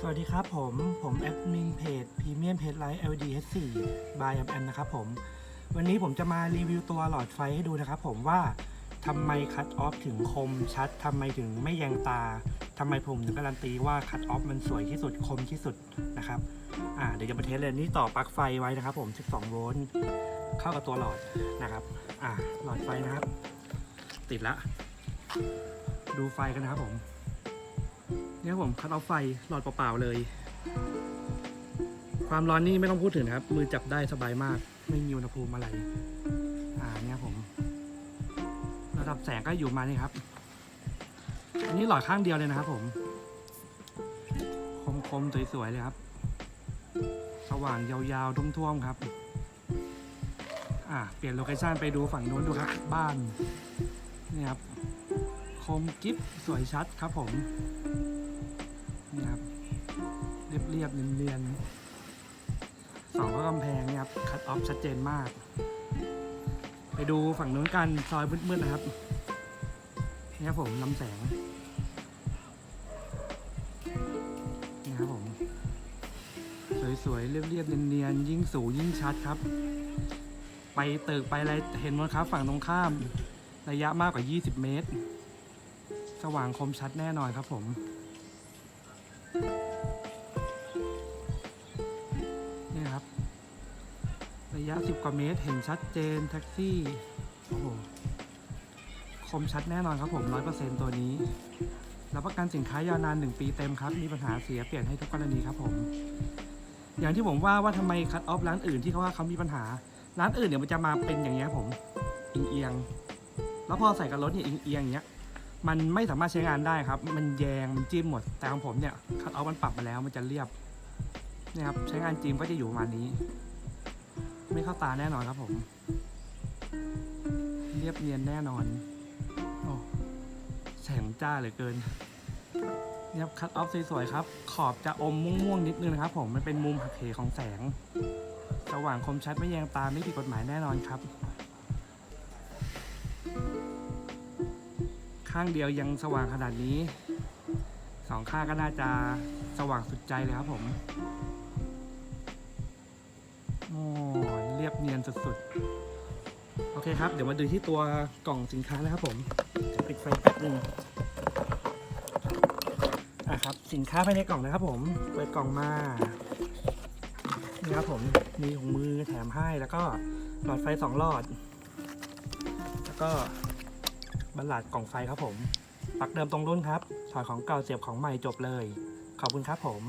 สวัสดีครับผม ผมแอดมินเพจ Premium p a g e Light LED H4 by MM นะครับผม วันนี้ผมจะมารีวิวตัวหลอดไฟให้ดูนะครับผมว่าทำไมคัตออฟถึงคมชัดทำไมถึงไม่แยงตาทำไมผมถึงการันตีว่าคัตออฟมันสวยที่สุดคมที่สุดนะครับอ่าเดี๋ยวจะมาเทสเลยนี่ต่อปลั๊กไฟไว้นะครับ ผม 12 โวลต์เข้ากับตัวหลอดนะครับอ่าหลอดไฟนะครับ ติดละ ดูไฟกันนะครับผม เนี่ยผมคัดออฟไฟหลอดเปล่าๆเลย ความร้อนนี่ไม่ต้องพูดถึงนะครับ มือจับได้สบายมาก ไม่มีอุณหภูมิอะไร อ่าเนี่ยผม ระดับแสงก็อยู่มานี่ครับ อันนี้หลอดข้างเดียวเลยนะครับ ผม คมๆสวยๆเลยครับ สว่างยาวๆท่วมๆครับ อ่าเปลี่ยนโลเคชั่นไปดูฝั่งโน้นดูครับ บ้านนี่ครับ คมกิฟสวยชัดครับผมนี่ครับ เรียบเรียบๆเนียนๆสองก็กำแพงเนี่ยครับ คัดออฟชัดเจนมาก ไปดูฝั่งนู้นกันซอยมืดๆนะครับนี่ครับผมลำแสงนี่ครับผม สวยๆ เรียบๆเนียนๆยิ่งสูงยิ่งชัดครับ ไปตึกไปอะไรเห็นหมดครับ ฝั่งตรงข้ามระยะมากกว่า 20 เมตร สว่างคมชัดแน่นอนครับผม นี่ครับ ระยะ 10 กว่าเมตร เห็นชัดเจนแท็กซี่ โอ้โห คมชัดแน่นอนครับผม 100%ตัวนี้ รับประกันสินค้ายาวนาน 1 ปีเต็มครับ มีปัญหาเสียเปลี่ยนให้ทุกกรณีครับผม อย่างที่ผมว่าว่าทำไมคัตออฟร้านอื่นที่เขาว่าเขามีปัญหา ร้านอื่นเนี่ยมันจะมาเป็นอย่างเงี้ยผม เอียงๆแล้วพอใส่กับรถเนี่ยเอียงๆอย่างเงี้ย มันไม่สามารถใช้งานได้ครับ มันแยงมันจิ้มหมด แต่ของผมเนี่ยคัดเอามันปรับมาแล้วมันจะเรียบนี่ยครับใช้งานจริงก็จะอยู่ประมาณนี้ ไม่เข้าตาแน่นอนครับผม เรียบเนียนแน่นอนโอ้แสงจ้าเหลือเกินนี่ครับคัดออฟสวยๆครับ ขอบจะอมม่วงๆนิดนึงนะครับ ผมมันเป็นมุมหักเหของแสง สว่างคมชัดไม่แยงตาไม่ผิดกฎหมายแน่นอนครับ ข้างเดียวยังสว่างขนาดนี้สองข้างก็น่าจะสว่างสุดใจเลยครับผมโอ้เรียบเนียนสุดๆ โอเคครับ เดี๋ยวมาดูที่ตัวกล่องสินค้านะครับผมปิดไฟแป๊บหนึงอะครับ สินค้าภายในกล่องนะครับผม เปิดกล่องมา นี่ครับผม มีถุงมือแถมให้แล้วก็หลอดไฟสองหลอด แล้วก็ บัลลัดกล่องไฟครับผมปลักเดิมตรงรุ่นครับถอดของเก่าเสียบของใหม่จบเลย ขอบคุณครับผม